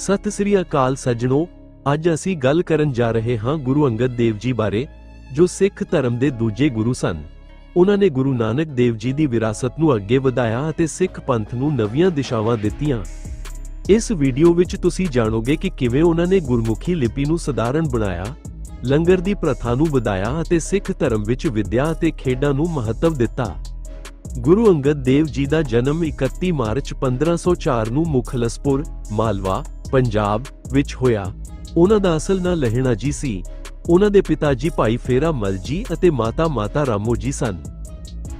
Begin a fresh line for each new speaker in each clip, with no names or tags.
ਸਤਿ ਸ੍ਰੀ ਅਕਾਲ ਸੱਜਣੋ, ਅੱਜ ਅਸੀਂ ਗੱਲ ਕਰਨ ਜਾ ਰਹੇ ਹਾਂ ਗੁਰੂ ਅੰਗਦ ਦੇਵ ਜੀ ਬਾਰੇ, ਜੋ ਸਿੱਖ ਧਰਮ ਦੇ ਦੂਜੇ ਗੁਰੂ ਸਨ। ਉਹਨਾਂ ਨੇ ਗੁਰੂ ਨਾਨਕ ਦੇਵ ਜੀ ਦੀ ਵਿਰਾਸਤ ਨੂੰ ਅੱਗੇ ਵਧਾਇਆ ਅਤੇ ਸਿੱਖ ਪੰਥ ਨੂੰ ਨਵੀਆਂ ਦਿਸ਼ਾਵਾਂ ਦਿੱਤੀਆਂ। ਇਸ ਵੀਡੀਓ ਵਿੱਚ ਤੁਸੀਂ ਜਾਣੋਗੇ ਕਿ ਕਿਵੇਂ ਉਹਨਾਂ ਨੇ ਗੁਰਮੁਖੀ ਲਿਪੀ ਨੂੰ ਸਧਾਰਨ ਬਣਾਇਆ, ਲੰਗਰ ਦੀ ਪ੍ਰਥਾ ਨੂੰ ਵਧਾਇਆ ਅਤੇ ਸਿੱਖ ਧਰਮ ਵਿੱਚ ਵਿਦਿਆ ਅਤੇ ਖੇਡਾਂ ਨੂੰ ਮਹੱਤਵ ਦਿੱਤਾ। ਗੁਰੂ ਅੰਗਦ ਦੇਵ ਜੀ ਦਾ ਜਨਮ 31 ਮਾਰਚ 1504 ਨੂੰ ਮੁਖਲਸਪੁਰ, ਮਾਲਵਾ ਪੰਜਾਬ ਵਿੱਚ ਹੋਇਆ। ਉਹਨਾਂ ਦਾ ਅਸਲ ਨਾਂ ਲਹਿਣਾ ਜੀ ਸੀ। ਉਹਨਾਂ ਦੇ ਪਿਤਾ ਜੀ ਭਾਈ ਫੇਰਾ ਮਲ ਜੀ ਅਤੇ ਮਾਤਾ ਮਾਤਾ ਰਾਮੋ ਜੀ ਸਨ।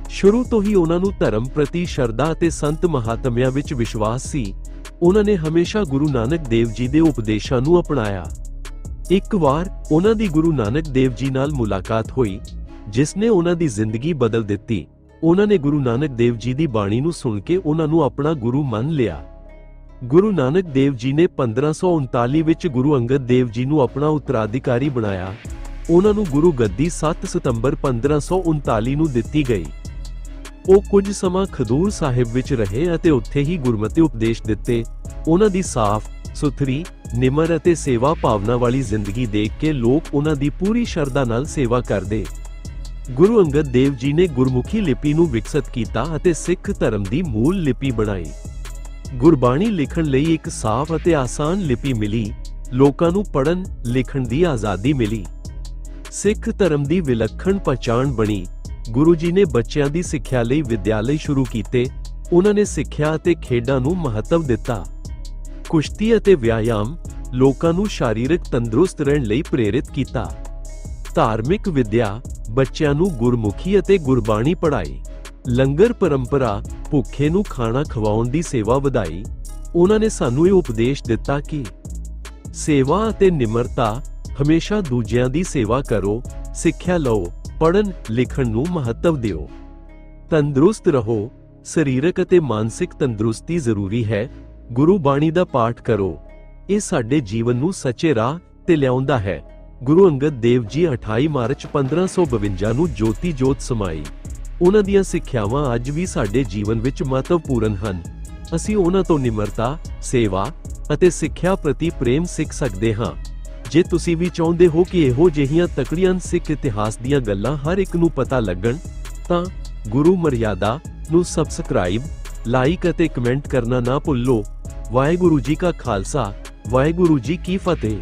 ਸ਼ੁਰੂ ਤੋਂ ਹੀ ਉਹਨਾਂ ਨੂੰ ਧਰਮ ਪ੍ਰਤੀ ਸ਼ਰਧਾ ਅਤੇ ਸੰਤ ਮਹਾਤਮਿਆਂ ਵਿੱਚ ਵਿਸ਼ਵਾਸ ਸੀ। ਉਹਨਾਂ ਨੇ ਹਮੇਸ਼ਾ ਗੁਰੂ ਨਾਨਕ ਦੇਵ ਜੀ ਦੇ ਉਪਦੇਸ਼ਾਂ ਨੂੰ ਅਪਣਾਇਆ। ਇੱਕ ਵਾਰ ਉਹਨਾਂ ਦੀ ਗੁਰੂ ਨਾਨਕ ਦੇਵ ਜੀ ਨਾਲ ਮੁਲਾਕਾਤ ਹੋਈ, ਜਿਸ ਨੇ ਉਹਨਾਂ ਦੀ ਜ਼ਿੰਦਗੀ ਬਦਲ ਦਿੱਤੀ। ਉਹਨਾਂ ਨੇ ਗੁਰੂ ਨਾਨਕ ਦੇਵ ਜੀ ਦੀ ਬਾਣੀ ਨੂੰ ਸੁਣ ਕੇ ਉਹਨਾਂ ਨੂੰ ਆਪਣਾ ਗੁਰੂ ਮੰਨ ਲਿਆ। ਗੁਰੂ ਨਾਨਕ ਦੇਵ ਜੀ ਨੇ 1539 ਵਿੱਚ ਗੁਰੂ ਅੰਗਦ ਦੇਵ ਜੀ ਨੂੰ ਆਪਣਾ ਉਤਰਾਧਿਕਾਰੀ ਬਣਾਇਆ। ਉਹਨਾਂ ਨੂੰ ਗੁਰੂ ਗੱਦੀ 7 ਸਤੰਬਰ 1539 ਨੂੰ ਦਿੱਤੀ ਗਈ। ਉਹ ਕੁਝ ਸਮਾਂ ਖਦੂਰ ਸਾਹਿਬ ਵਿੱਚ ਰਹੇ ਅਤੇ ਉੱਥੇ ਹੀ ਗੁਰਮਤਿ ਉਪਦੇਸ਼ ਦਿੱਤੇ। ਉਹਨਾਂ ਦੀ ਸਾਫ਼, ਸੁਥਰੀ, ਨਿਮਰ ਅਤੇ ਸੇਵਾ ਭਾਵਨਾ ਵਾਲੀ ਜ਼ਿੰਦਗੀ ਦੇਖ ਕੇ ਲੋਕ ਉਹਨਾਂ ਦੀ ਪੂਰੀ ਸ਼ਰਧਾ ਨਾਲ ਸੇਵਾ ਕਰਦੇ। ਗੁਰੂ ਅੰਗਦ ਦੇਵ ਜੀ ਨੇ ਗੁਰਮੁਖੀ ਲਿਪੀ ਨੂੰ ਵਿਕਸਿਤ ਕੀਤਾ ਅਤੇ ਸਿੱਖ ਧਰਮ ਦੀ ਮੂਲ ਲਿਪੀ ਬਣਾਈ। ਗੁਰਬਾਣੀ ਲਿਖਣ ਲਈ ਇੱਕ ਸਾਫ਼ ਅਤੇ ਆਸਾਨ ਲਿਪੀ ਮਿਲੀ, ਲੋਕਾਂ ਨੂੰ ਪੜ੍ਹਨ, ਲਿਖਣ ਦੀ ਆਜ਼ਾਦੀ ਮਿਲੀ। ਸਿੱਖ ਧਰਮ ਦੀ ਵਿਲੱਖਣ ਪਛਾਣ ਬਣੀ। ਗੁਰੂ ਜੀ ਨੇ ਬੱਚਿਆਂ ਦੀ ਸਿੱਖਿਆ ਲਈ ਵਿਦਿਆਲੇ ਸ਼ੁਰੂ ਕੀਤੇ। ਉਹਨਾਂ ਨੇ ਸਿੱਖਿਆ ਅਤੇ ਖੇਡਾਂ ਨੂੰ ਮਹੱਤਵ ਦਿੱਤਾ। ਕੁਸ਼ਤੀ ਅਤੇ ਵਿਆਯਾਮ ਲੋਕਾਂ ਨੂੰ ਸਰੀਰਕ ਤੰਦਰੁਸਤ ਰਹਿਣ ਲਈ ਪ੍ਰੇਰਿਤ ਕੀਤਾ। ਧਾਰਮਿਕ ਵਿਦਿਆ ਬੱਚਿਆਂ ਨੂੰ ਗੁਰਮੁਖੀ ਅਤੇ ਗੁਰਬਾਣੀ ਪੜ੍ਹਾਈ। ਲੰਗਰ ਪਰੰਪਰਾ ਭੁੱਖੇ ਨੂੰ ਖਾਣਾ ਖਵਾਉਣ ਦੀ ਸੇਵਾ ਵਧਾਈ, ਉਹਨਾਂ ਨੇ ਸਾਨੂੰ ਇਹ ਉਪਦੇਸ਼ ਦਿੱਤਾ ਕਿ ਸੇਵਾ ਅਤੇ ਨਿਮਰਤਾ ਹਮੇਸ਼ਾ ਦੂਜਿਆਂ ਦੀ ਸੇਵਾ ਕਰੋ, ਸਿੱਖਿਆ ਲਓ, ਪੜ੍ਹਨ, ਲਿਖਣ ਨੂੰ ਮਹੱਤਵ ਦਿਓ। ਤੰਦਰੁਸਤ ਰਹੋ, ਸਰੀਰਕ ਅਤੇ ਮਾਨਸਿਕ ਤੰਦਰੁਸਤੀ ਜ਼ਰੂਰੀ ਹੈ, ਗੁਰੂ ਬਾਣੀ ਦਾ ਪਾਠ ਕਰੋ। ਇਹ ਸਾਡੇ ਜੀਵਨ ਨੂੰ ਸੱਚੇ ਰਾਹ ਤੇ ਲਿਆਉਂਦਾ ਹੈ। ਗੁਰੂ ਅੰਗਦ ਦੇਵ ਜੀ 28 ਮਾਰਚ 1552 ਨੂੰ ਜੋਤੀ ਜੋਤ ਸਮਾਈ। ਉਹਨਾਂ ਦੀਆਂ ਸਿੱਖਿਆਵਾਂ ਅੱਜ ਵੀ ਸਾਡੇ ਜੀਵਨ ਵਿੱਚ ਮਹੱਤਵਪੂਰਨ ਹਨ। ਅਸੀਂ ਉਹਨਾਂ ਤੋਂ ਨਿਮਰਤਾ, ਸੇਵਾ ਅਤੇ ਸਿੱਖਿਆ ਪ੍ਰਤੀ ਪ੍ਰੇਮ ਸਿੱਖ ਸਕਦੇ ਹਾਂ। ਜੇ ਤੁਸੀਂ ਵੀ ਚਾਹੁੰਦੇ ਹੋ ਕਿ ਇਹੋ ਜਿਹੀਆਂ ਤਕੜੀਆਂ ਸਿੱਖ ਇਤਿਹਾਸ ਦੀਆਂ ਗੱਲਾਂ ਹਰ ਇੱਕ ਨੂੰ ਪਤਾ ਲੱਗਣ, ਤਾਂ ਗੁਰੂ ਮਰਿਆਦਾ ਨੂੰ ਸਬਸਕ੍ਰਾਈਬ ਲਾਈਕ ਅਤੇ ਕਮੈਂਟ ਕਰਨਾ ਨਾ ਭੁੱਲੋ। ਵਾਹਿਗੁਰੂ ਜੀ ਕਾ ਖਾਲਸਾ, ਵਾਹਿਗੁਰੂ ਜੀ ਕੀ ਫਤਿਹ।